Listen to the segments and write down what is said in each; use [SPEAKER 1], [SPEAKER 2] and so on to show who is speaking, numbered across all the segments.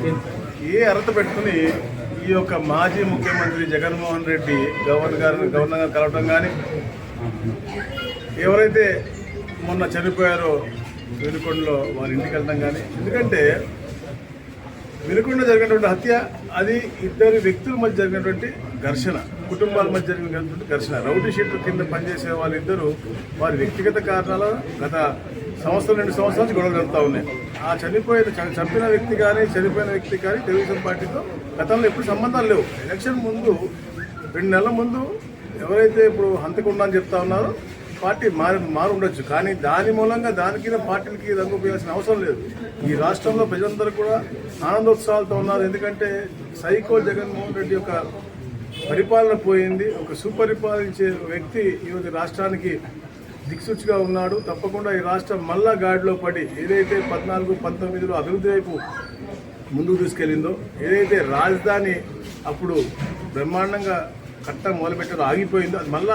[SPEAKER 1] ఏ, ఏ అర్హత పెట్టుకుని ఈ యొక్క మాజీ ముఖ్యమంత్రి జగన్మోహన్ రెడ్డి గవర్నర్ గారిని గవర్నర్ గారు కలవటం కానీ ఎవరైతే మొన్న చనిపోయారో వెనుకొండలో వారి ఇంటికి వెళ్ళడం కానీ ఎందుకంటే వెనుకొండ జరిగినటువంటి హత్య అది ఇద్దరు వ్యక్తుల మధ్య జరిగినటువంటి ఘర్షణ. కుటుంబాల మధ్య జరిగినటువంటి ఘర్షణ. రౌడీ షీట్ల కింద పనిచేసే వాళ్ళిద్దరూ వారి వ్యక్తిగత కారణాల గత సంవత్సరం రెండు సంవత్సరాల నుంచి గొడవలు జరుగుతూ ఉన్నాయి. ఆ చనిపోయిన చ- చంపిన వ్యక్తి కానీ చనిపోయిన వ్యక్తి కానీ తెలుగుదేశం పార్టీతో గతంలో ఎప్పుడు సంబంధాలు లేవు. ఎలక్షన్ ముందు రెండు నెలల ముందు ఎవరైతే ఇప్పుడు హంతకుండా అని చెప్తా ఉన్నారో పార్టీ మారి మారు ఉండొచ్చు. కానీ దాని మూలంగా దానికి పార్టీలకి రంగు పోయాల్సిన అవసరం లేదు. ఈ రాష్ట్రంలో ప్రజలందరూ కూడా ఆనందోత్సవాలతో ఉన్నారు. ఎందుకంటే సైకో జగన్మోహన్ రెడ్డి యొక్క పరిపాలన పోయింది. ఒక సుపరిపాలించే వ్యక్తి ఈరోజు రాష్ట్రానికి దిక్సూచిగా ఉన్నాడు. తప్పకుండా ఈ రాష్ట్రం మళ్ళా గాడిలో పడి ఏదైతే పద్నాలుగు పంతొమ్మిదిలో అభివృద్ధి వైపు ముందుకు తీసుకెళ్ళిందో ఏదైతే రాజధాని అప్పుడు బ్రహ్మాండంగా కట్ట మొదలుపెట్టారో ఆగిపోయిందో అది మళ్ళా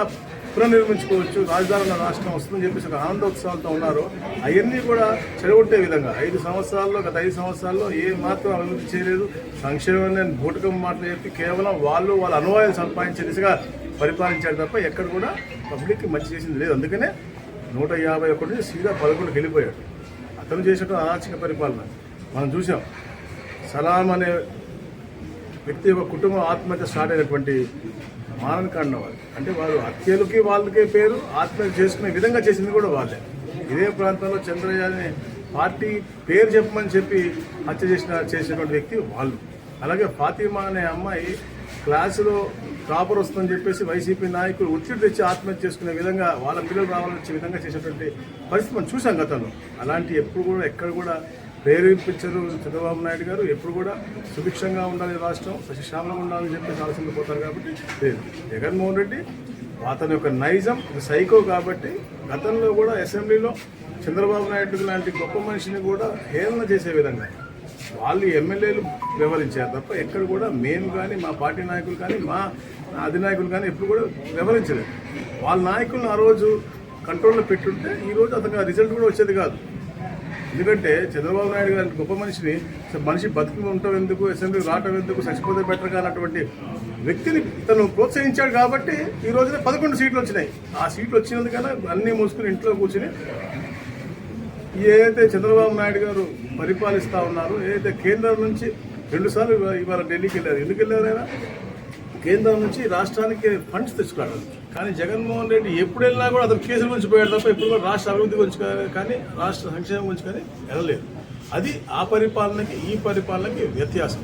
[SPEAKER 1] పునర్నిర్మించుకోవచ్చు రాజధాని రాష్ట్రం వస్తుందని చెప్పేసి ఒక ఆనందోత్సవాలతో ఉన్నారు. అవన్నీ కూడా చెడగొట్టే విధంగా. ఐదు సంవత్సరాల్లో గత ఐదు సంవత్సరాల్లో ఏ మాత్రం అభివృద్ధి చేయలేదు. సంక్షేమాన్ని బూటకం మాటలు చెప్పి కేవలం వాళ్ళు వాళ్ళ అనువాయాలు సంపాదించే దిశగా పరిపాలించారు తప్ప ఎక్కడ కూడా పబ్లిక్కి మంచి చేసింది లేదు. అందుకనే నూట యాభై ఒకటి నుంచి సీదా పదకొండుకి వెళ్ళిపోయాడు. అతను చేసిన అరాచక పరిపాలన మనం చూసాం. సలాం అనే వ్యక్తి యొక్క కుటుంబం ఆత్మహత్య స్టార్ట్ అయినటువంటి మానవకాండ వాళ్ళు అంటే వారు హత్యలకి వాళ్ళకే పేరు ఆత్మహత్య చేసుకునే విధంగా చేసింది కూడా వాళ్ళే. ఇదే ప్రాంతంలో చంద్రయ్య పార్టీ పేరు చెప్పమని చెప్పి హత్య చేసిన చేసినటువంటి వ్యక్తి వాళ్ళు. అలాగే ఫాతిమా అనే అమ్మాయి క్లాసులో టాపర్ వస్తుందని చెప్పేసి వైసీపీ నాయకులు ఒత్తిడి తెచ్చి ఆత్మహత్య చేసుకునే విధంగా వాళ్ళ పిల్లలు రావాలని వచ్చే విధంగా చేసేటువంటి పరిస్థితి మనం చూసాం గతంలో. అలాంటి ఎప్పుడు కూడా ఎక్కడ కూడా ప్రేరేపించరు చంద్రబాబు నాయుడు గారు. ఎప్పుడు కూడా సుభిక్షంగా ఉండాలి రాష్ట్రం సశిశ్యామలంగా ఉండాలని చెప్పి ఆలోచనలు పోతారు కాబట్టి లేదు. జగన్మోహన్ రెడ్డి అతని యొక్క నైజం సైకో కాబట్టి గతంలో కూడా అసెంబ్లీలో చంద్రబాబు నాయుడు లాంటి గొప్ప మనిషిని కూడా హేళన చేసే విధంగా వాళ్ళు ఎమ్మెల్యేలు వ్యవహరించారు తప్ప ఎక్కడ కూడా మేము కానీ మా పార్టీ నాయకులు కానీ మా అధినాయకులు కానీ ఎప్పుడు కూడా వ్యవహరించలేదు. వాళ్ళ నాయకులను ఆ రోజు కంట్రోల్లో పెట్టుంటే ఈరోజు అతను రిజల్ట్ కూడా వచ్చేది కాదు. ఎందుకంటే చంద్రబాబు నాయుడు గారి గొప్ప మనిషిని మనిషి బతుకు ఉండటం ఎందుకు అసెంబ్లీ రావటం ఎందుకు చచ్చిపోతే బెటర్ కానటువంటి వ్యక్తిని తను ప్రోత్సహించాడు కాబట్టి ఈ రోజున పదకొండు సీట్లు వచ్చినాయి. ఆ సీట్లు వచ్చినందుకన్నా అన్నీ మూసుకుని ఇంట్లో కూర్చుని ఏదైతే చంద్రబాబు నాయుడు గారు పరిపాలిస్తా ఉన్నారు ఏదైతే కేంద్రం నుంచి రెండుసార్లు ఇవాళ ఢిల్లీకి వెళ్ళారు ఎందుకు వెళ్ళారు ఆయన? కేంద్రం నుంచి రాష్ట్రానికి ఫండ్స్ తెచ్చుకున్నాడు కానీ జగన్మోహన్ రెడ్డి ఎప్పుడు వెళ్ళినా కూడా అతను కేసుల గురించి పోయాడు తప్ప ఎప్పుడు కూడా రాష్ట్ర అభివృద్ధి గురించి కానీ రాష్ట్ర సంక్షేమం గురించి కానీ వెళ్ళలేదు. అది ఆ పరిపాలనకి ఈ పరిపాలనకి వ్యత్యాసం.